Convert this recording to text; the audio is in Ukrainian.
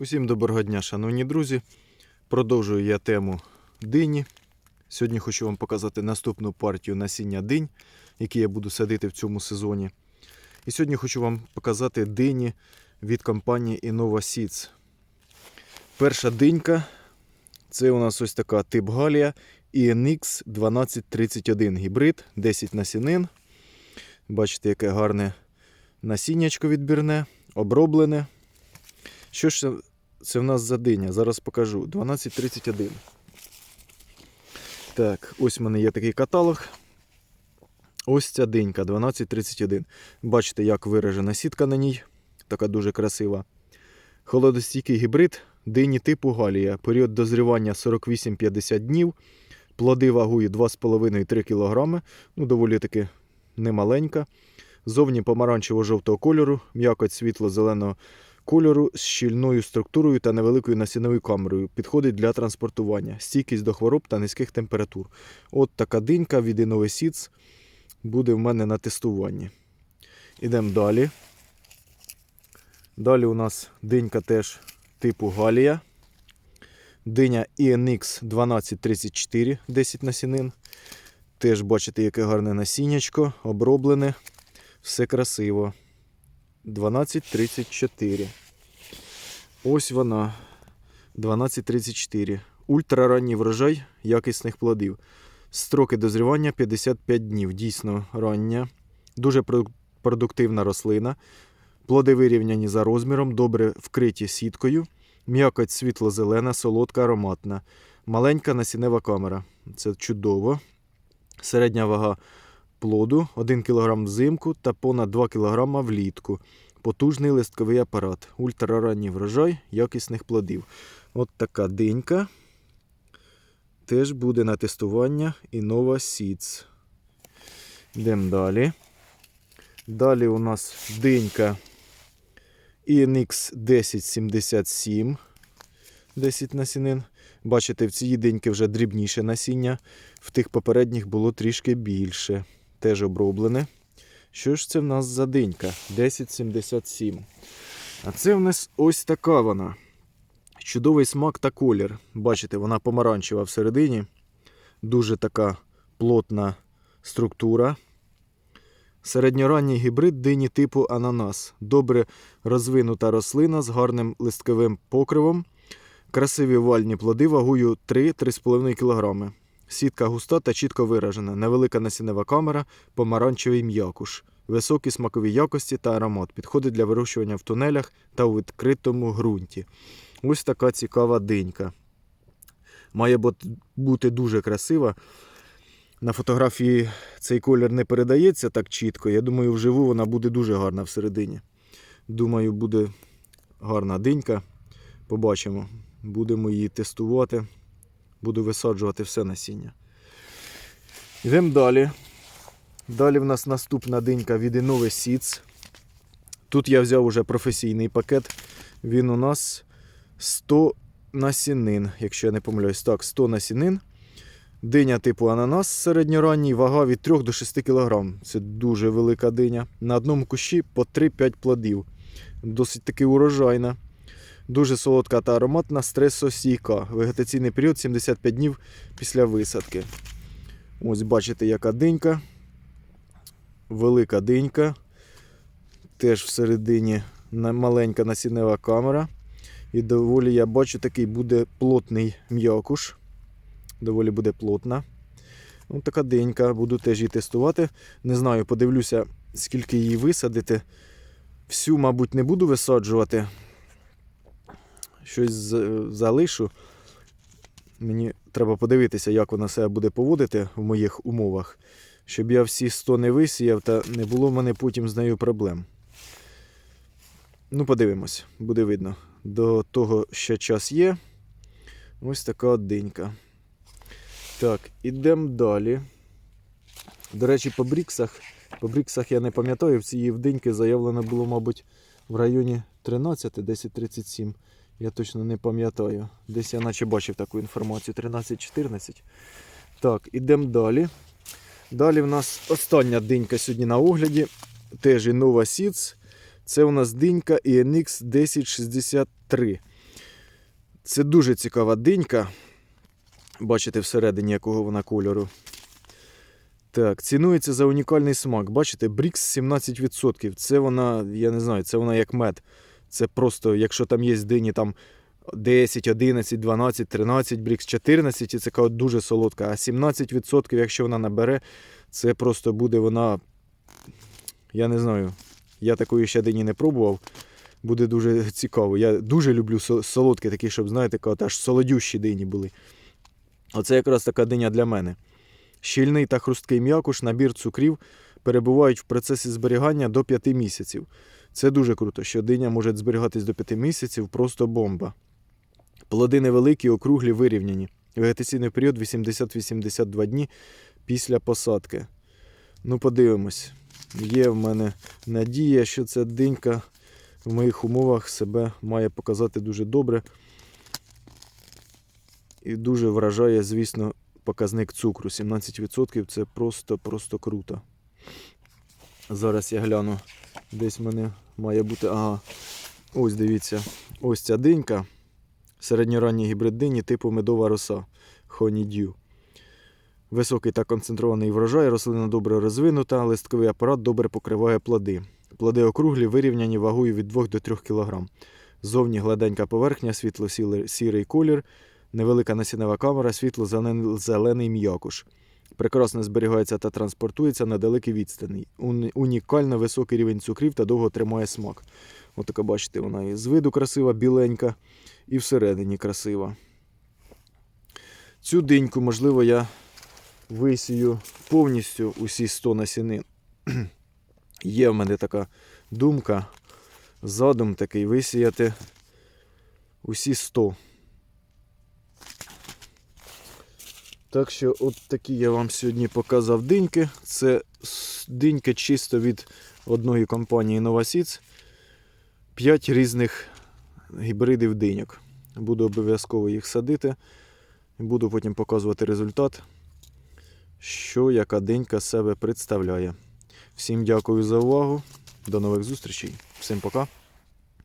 Усім доброго дня, шановні друзі. Продовжую я тему дині. Сьогодні хочу вам показати наступну партію насіння динь, які я буду садити в цьому сезоні. І сьогодні хочу вам показати дині від компанії Innova Seeds. Перша динька це у нас ось така тип Галія ENX 1231 гібрид, 10 насінин. Бачите, яке гарне насіннячко відбірне, оброблене. Що ж це, в нас за диня? Зараз покажу. 12.31. Так, ось в мене є такий каталог. Ось ця динька 12.31. Бачите, як виражена сітка на ній. Така дуже красива. Холодостійкий гібрид дині типу Галія. Період дозрівання 48-50 днів. Плоди вагою 2,5-3 кг. Ну, доволі таки немаленька. Зовні помаранчево-жовтого кольору, м'якоть світло-зеленого кольору з щільною структурою та невеликою насінною камерою. Підходить для транспортування, стійкість до хвороб та низьких температур. От така динька від Innova буде в мене на тестуванні. Ідемо далі. Далі у нас динька теж типу Галія. Диня ENX 1234, 10 насінин. Теж бачите, яке гарне насіннячко, оброблене. Все красиво. 1234. Ось вона. 1234. Ультраранній врожай якісних плодів. Строки дозрівання 55 днів. Дійсно рання. Дуже продуктивна рослина. Плоди вирівняні за розміром, добре вкриті сіткою. М'якоть світло-зелена, солодка, ароматна. Маленька насінева камера. Це чудово. Середня вага плоду 1 кг взимку та понад 2 кг влітку. Потужний листковий апарат. Ультраранній врожай якісних плодів. От така динька. Теж буде на тестування Innova Seeds. Йдемо далі. Далі у нас динька ENX 1077. 10 насінин. Бачите, в цій диньки вже дрібніше насіння. В тих попередніх було трішки більше. Теж оброблене. Що ж це в нас за динька? 1077. А це в нас ось така вона. Чудовий смак та колір. Бачите, вона помаранчева всередині. Дуже така плотна структура. Середньоранній гібрид дині типу ананас. Добре розвинута рослина з гарним листковим покривом. Красиві вальні плоди вагою 3-3,5 кг. Сітка густа та чітко виражена. Невелика насінева камера, помаранчевий м'якуш. Високі смакові якості та аромат. Підходить для вирощування в тунелях та у відкритому ґрунті. Ось така цікава динька. Має бути дуже красива. На фотографії цей колір не передається так чітко. Я думаю, вживу вона буде дуже гарна всередині. Думаю, буде гарна динька. Побачимо. Будемо її тестувати. Буду висаджувати все насіння. Йдемо далі. Далі в нас наступна динька від Innova Seeds. Тут я взяв уже професійний пакет. Він у нас 100 насінин, якщо я не помиляюсь. Так, 100 насінин. Диня типу ананас середньоранній, вага від 3 до 6 кг. Це дуже велика диня. На одному кущі по 3-5 плодів. Досить таки урожайна. Дуже солодка та ароматна, стресостійка. Вегетаційний період 75 днів після висадки. Ось бачите, яка динька. Велика динька. Теж всередині маленька насіннева камера. І доволі я бачу, такий буде плотний м'якуш. Доволі буде плотна. Ось така динька. Буду теж її тестувати. Не знаю, подивлюся, скільки її висадити. Всю, мабуть, не буду висаджувати. Щось залишу. Мені треба подивитися, як вона себе буде поводити в моїх умовах, щоб я всі 100 не висіяв та не було в мене потім з нею проблем. Ну, подивимось, буде видно. До того ще час є. Ось така динька. Так, ідемо далі. До речі, по бріксах. По бріксах я не пам'ятаю, в цієї вдиньки заявлено було, мабуть, в районі 13, 1037. Я точно не пам'ятаю. Десь я наче бачив таку інформацію. 13-14. Так, ідемо далі. Далі в нас остання динька сьогодні на огляді. Теж Innova Seeds. Це у нас динька ENX 1063. Це дуже цікава динька. Бачите всередині якого вона кольору. Так, цінується за унікальний смак. Бачите, Брікс 17%. Це вона, я не знаю, це вона як мед. Це просто, якщо там є дині там 10, 11, 12, 13 брікс, 14, і це така дуже солодка. А 17%, якщо вона набере, це просто буде вона. Я не знаю. Я такої ще дині не пробував. Буде дуже цікаво. Я дуже люблю со- солодкі такі, щоб, знаєте, аж солодющі дині були. Оце якраз така диня для мене. Щільний та хрусткий м'якуш, набір цукрів перебувають в процесі зберігання до 5 місяців. Це дуже круто, що диня може зберігатись до 5 місяців, просто бомба. Плоди невеликі, округлі, вирівняні. Вегетаційний період 80-82 дні після посадки. Ну, подивимось. Є в мене надія, що ця динька в моїх умовах себе має показати дуже добре. І дуже вражає, звісно, показник цукру. 17% це просто-просто круто. Зараз я гляну. Десь в мене має бути. Ага. Ось дивіться. Ось ця динька. Середньоранній гібрид дині типу медова роса. Honeydew. Високий та концентрований врожай, рослина добре розвинута, листковий апарат добре покриває плоди. Плоди округлі, вирівняні вагою від 2 до 3 кг. Зовні гладенька поверхня, світло-сірий колір, невелика насінева камера, світло-зелений м'якуш. Прекрасно зберігається та транспортується на далекій відстані. Унікально високий рівень цукрів та довго тримає смак. Отака, бачите, вона і з виду красива, біленька, і всередині красива. Цю диньку, можливо, я висію повністю усі 100 насінин. Є в мене така думка, задум такий висіяти усі 100. Так що, от такі я вам сьогодні показав диньки. Це диньки чисто від одної компанії Novasids. 5 різних гібридів диньок. Буду обов'язково їх садити. І буду потім показувати результат, що яка динька себе представляє. Всім дякую за увагу. До нових зустрічей. Всім пока.